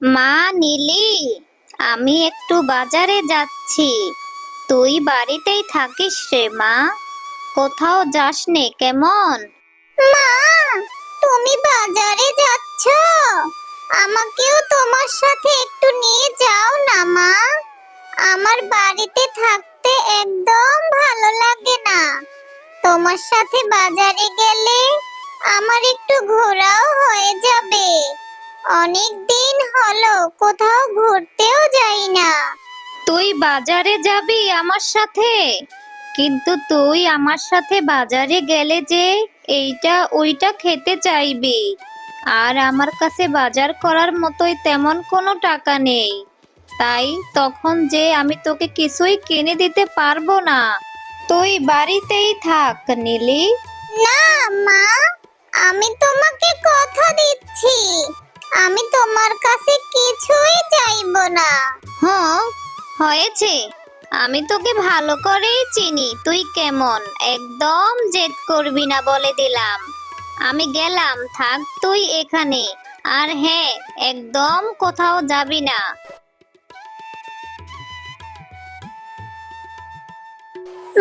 মা নীলি, আমি একটু বাজারে যাচ্ছি। তুই বাড়িতেই থাকিস রে মা। কোথাও যাস নে কেমন? মা, তুমি বাজারে যাচ্ছ? আমাকেও তোমার সাথে একটু নিয়ে যাও না মা। আমার বাড়িতে থাকতে একদম ভালো লাগে না। তোমার সাথে বাজারে গেলে আমার একটু ঘোরাও হয়ে যাবে। অনেক দিন হলো কোথাও ঘুরতেও যাই না। তুই বাজারে যাবি আমার সাথে? কিন্তু তুই আমার সাথে বাজারে গেলে যে এইটা ওইটা খেতে চাইবি। আর আমার কাছে বাজার করার মতোই তেমন কোনো টাকা নেই। তাই তখন যে আমি তোকে কিছুই কিনে দিতে পারব না। তুই বাড়িতেই থাক নীলি। না মা আমি তোমাকে কথা দিচ্ছি। আমি তোমার কাছে কিছুই চাইব না। হ্যাঁ হয়েছে। আমি তোকে ভালো করেই চিনি তুই কেমন? একদম জেদ করবি না বলে দিলাম। আমি গেলাম থাক তুই এখানে। আর হ্যাঁ একদম কোথাও যাবি না।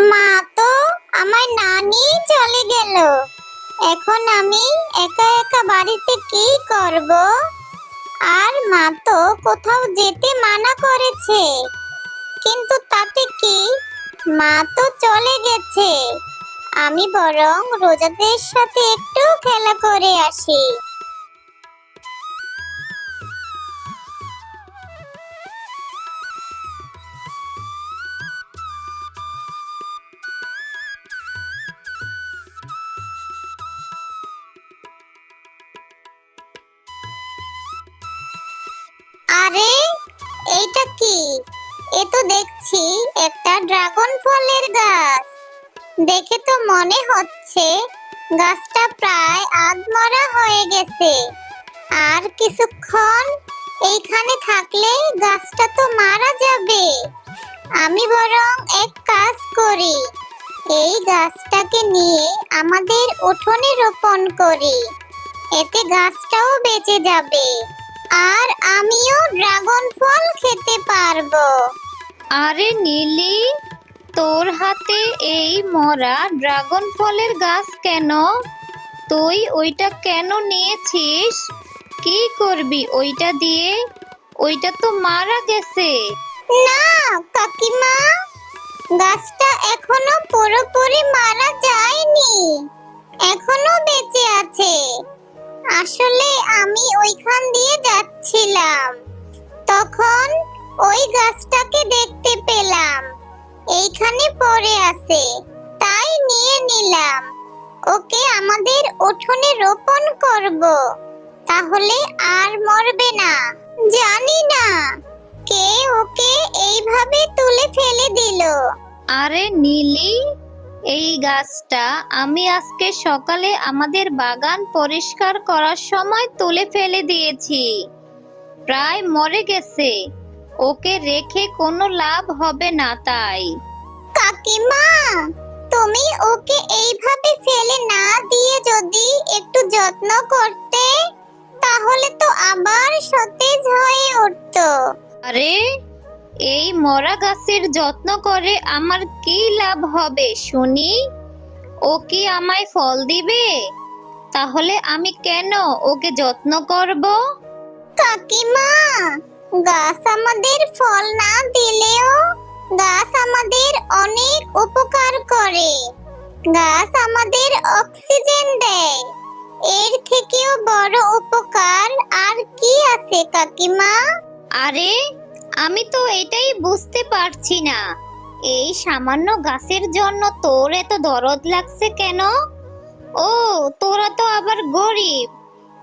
মা তো আমার নানি চলে গেল। এখন আমি একা একা বাড়িতে কি করব? আর মা তো কোথাও যেতে মানা করেছে। কিন্তু তাতে কি? মা তো চলে গেছে। আমি বরং রোজাদের সাথে একটু খেলা করে আসি। আরে, এইটা কি? এ তো দেখছি একটা ড্রাগন ফলের গাছ। দেখে তো মনে হচ্ছে গাছটা প্রায় আধমরা হয়ে গেছে। আর কিছুক্ষণ এইখানে থাকলে গাছটা তো মারা যাবে। আমি বরং এক কাজ করি, এই গাছটাকে নিয়ে আমাদের উঠোনে রোপণ করি। এতে গাছটাও বেঁচে যাবে। আর আমিও ড্রাগন ফল খেতে পারব। আরে নীলি তোর হাতে এই মরা ড্রাগন ফলের গাছ কেন? তুই ওইটা কেন নিয়েছিস? কি করবি ওইটা দিয়ে? ওইটা তো মারা গেছে। না কাকিমা গাছটা এখনও পুরোপুরি মারা যায়নি। এখনও বেঁচে আছে। আসলে আমি ওইখান দিয়ে যাচ্ছিলাম। তখন ওই গাছটাকে দেখতে পেলাম। এইখানে পড়ে আছে, তাই নিয়ে নিলাম। ওকে আমাদের উঠোনে রোপণ করব। তাহলে আর মরবে না। জানি না, কে ওকে এইভাবে তুলে ফেলে দিল। আরে নীলি এই গাছটা আমি আজকে সকালে আমাদের বাগান পরিষ্কার করার সময় তুলে ফেলে দিয়েছি। প্রায় মরে গেছে। ওকে রেখে কোনো লাভ হবে না তাই। কাকিমা তুমি ওকে এইভাবে ফেলে না দিয়ে যদি একটু যত্ন করতে তাহলে তো আবার সতেজ হয়ে উঠতো। আরে এই মরা গাছের যত্ন করে আমার কি লাভ হবে শুনি? ও কি আমায় ফল দিবে? তাহলে আমি কেন ওকে যত্ন করব? কাকিমা গাছ আমাদের ফল না দিলেও গাছ আমাদের অনেক উপকার করে। গাছ আমাদের অক্সিজেন দেয়। এর থেকেও বড় উপকার আর কি আছে কাকিমা? আরে আমি তো এটাই বুঝতে পারছি না। এই সামান্য গাছের জন্য তোর এত দরদ লাগছে কেন? ও, তোরা তো আবার গরিব।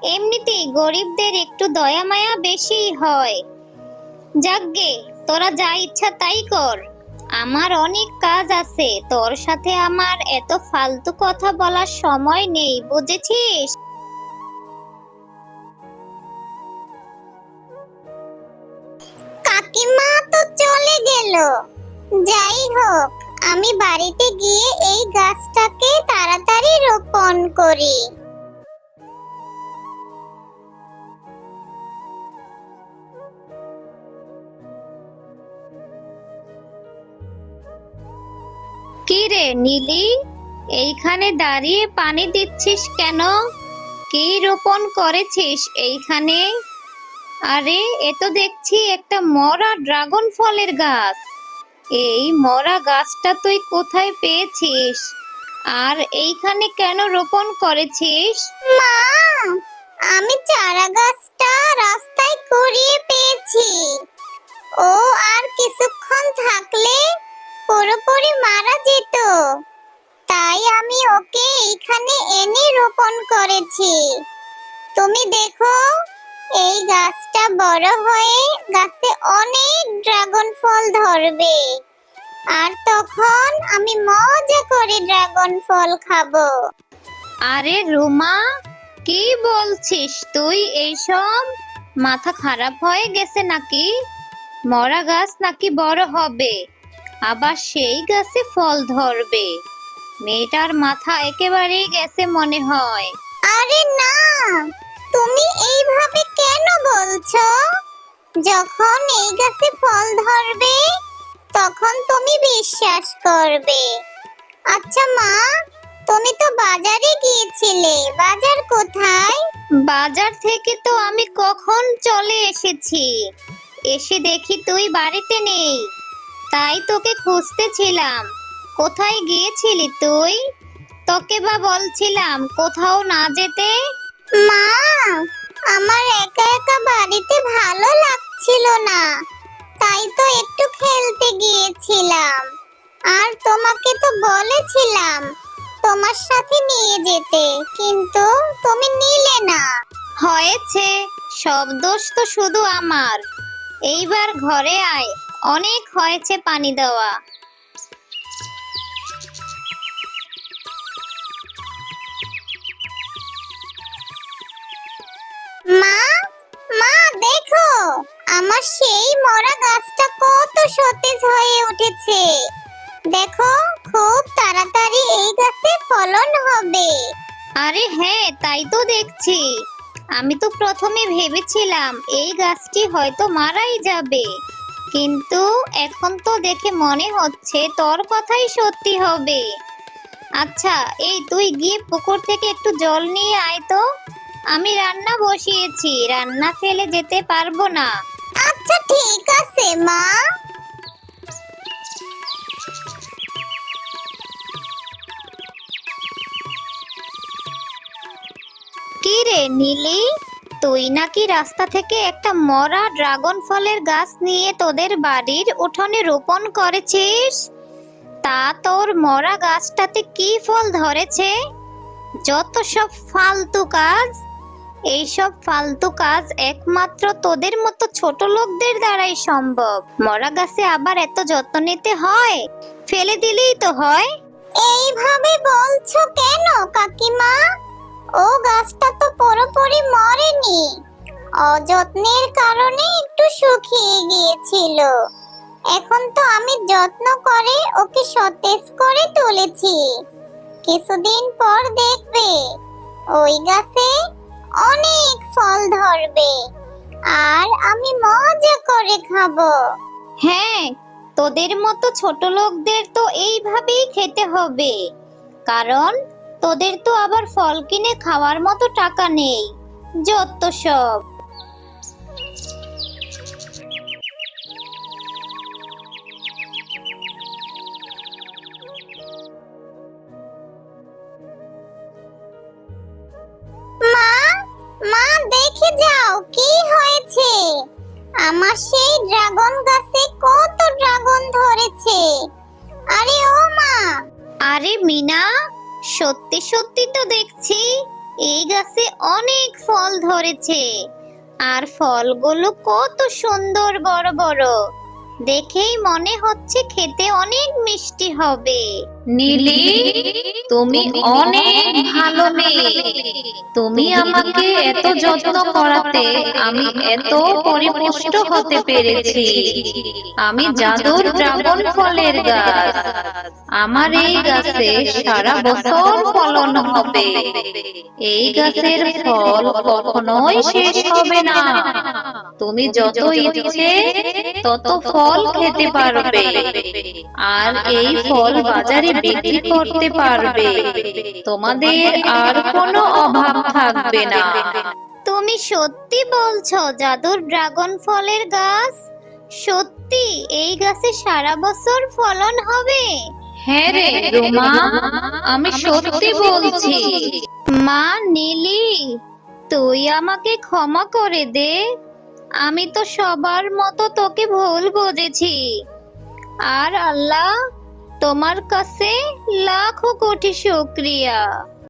এমনিতেই গরিবদের একটু দয়া মায়া বেশি হয়। যাকগে তোরা যা ইচ্ছা তাই কর। আমার অনেক কাজ আছে, তোর সাথে আমার এত ফালতু কথা বলার সময় নেই, বুঝেছিস? যাই হোক আমি বাড়িতে গিয়ে এই গাছটাকে তাড়াতাড়ি রোপণ করি। কি রে নীলি? এইখানে দাঁড়িয়ে পানি দিচ্ছিস কেন? কি রোপণ করেছিস এইখানে? আরে, এ দেখছি একটা মরা ড্রাগন ফলের গাছ। এই মরা গাছটা তুই কোথায় পেয়েছিস? আর এইখানে কেন রোপণ করেছিস? মা, আমি চারা গাছটা রাস্তায় কুড়িয়ে পেয়েছি। ও আর কিছুক্ষণ থাকলে পুরোপুরি মারা যেত। তাই আমি ওকে এখানে এনে রোপণ করেছি। তুমি দেখো এই গাছটা বড় হয়ে গাছে অনেক ড্রাগন ফল ধরবে। আর তখন আমি মজা করে ড্রাগন ফল খাব। আরে রুমা কি বলছিস? তুই এইসব মাথা খারাপ হয়ে গেছে নাকি? মরা গাছ নাকি বড় হবে আবার সেই গাছে ফল ধরবে। মেয়েটার মাথা একেবারেই গেছে মনে হয়। আরে না তুমি এইভাবে কেন বলছো? যখন এই গাছে ফল ধরবে, তখন তুমি বিশ্বাস করবে। আচ্ছা মা, তুমি তো বাজারে গিয়েছিলে, বাজার কোথায়? বাজার থেকে তো আমি কখন চলে এসেছি। এসে দেখি তুই বাড়িতে নেই। তাই তোকে খুঁজতেছিলাম। কোথায় গিয়েছিলি তুই? তোকে বা বলছিলাম, কোথাও না যেতে মা, আমার একা একা বাড়িতে ভালো লাগছিল না। তাই তো একটু খেলতে গিয়েছিলাম। আর তোমাকে তো বলেছিলাম তোমার সাথে নিয়ে যেতে, কিন্তু তুমি নিলে না। হয়েছে, সব দোষ তো শুধু আমার। এইবার ঘরে আয়, অনেক হয়েছে পানি দেওয়া। মা মা, দেখো, আমার সেই মরা গাছটা কত সতেজ হয়ে উঠেছে। দেখো, খুব তাড়াতাড়ি এই গাছে ফলন হবে। আরে হ্যাঁ তাই তো দেখছি। আমি তো প্রথমে ভেবেছিলাম এই গাছটি হয়তো মারাই যাবে। কিন্তু এখন তো দেখে মনে হচ্ছে তোর কথাই সত্যি হবে। আচ্ছা এই তুই গিয়ে পুকুর থেকে একটু জল নিয়ে আয় তো। আমি রান্না বসিয়েছি রান্না ফেলে যেতে পারব না। আচ্ছা ঠিক আছে মা। কি রে নীলি? তুই নাকি রাস্তা থেকে একটা মরা ড্রাগন ফলের গাছ নিয়ে তোদের বাড়ির উঠোনে রোপণ করেছিস? তা তোর মরা গাছটাতে কি ফল ধরেছে? যত সব ফালতু কাজ এইসব ফালতু কাজ একমাত্র তোদের মতো ছোট লোকদের দ্বারাই সম্ভব। মরা গাছে আবার এত যত্ন নিতে হয়? ফেলে দিলেই তো হয়। এইভাবে বলছো কেন, কাকিমা? ও গাছটা তো পুরোপুরি মরেনি। অযত্নের কারণে একটু শুকিয়ে গিয়েছিল। এখন তো আমি যত্ন করে ওকে সতেজ করে তুলেছি। কিছুদিন পর দেখবে, ওই গাছে অনেক ফল ধরবে। আর আমি মজা করে খাব। হ্যাঁ তোদের মতো ছোট লোকদের তো এইভাবেই খেতে হবে। কারণ তোদের তো আবার ফল কিনে খাওয়ার মতো টাকা নেই। যত সব। আমার সেই ড্রাগন গাছে কত ড্রাগন ধরেছে। আরে ও মা। আরে মিনা, সত্যি সত্যি তো দেখছি, এই গাছে অনেক ফল ধরেছে। আর ফলগুলো কত সুন্দর বড় বড়। দেখেই মনে হচ্ছে খেতে অনেক মিষ্টি হবে। নীলি তুমি অনেক ভালো মেয়ে। তুমি আমাকে এত যত্ন করাতে আমি এত পরিপুষ্ট হতে পেরেছি। আমি জাদুর ড্রাগন ফলের গাছ। আমার এই গাছে সারা বছর ফলন হবে। এই গাছের ফল কখনোই শেষ হবে না। তুমি যত ইচ্ছে তত ফল খেতে পারবে। আর এই ফল বাজারে বিক্রি করতে পারবে। তোমাদের আর কোনো অভাব থাকবে না। তুমি সত্যি বলছো জাদুর ড্রাগন ফলের গাছ? সত্যি এই গাছে সারা বছর ফলন হবে? হ্যাঁ রে রুমা আমি সত্যি বলছি। মা নীলি তুই আমাকে ক্ষমা করে দে। আমি তো সবার মতো তোকে ভুল বুঝেছি। আর আল্লাহ তোমার কাছে লাখো কোটি শুক্রিয়া।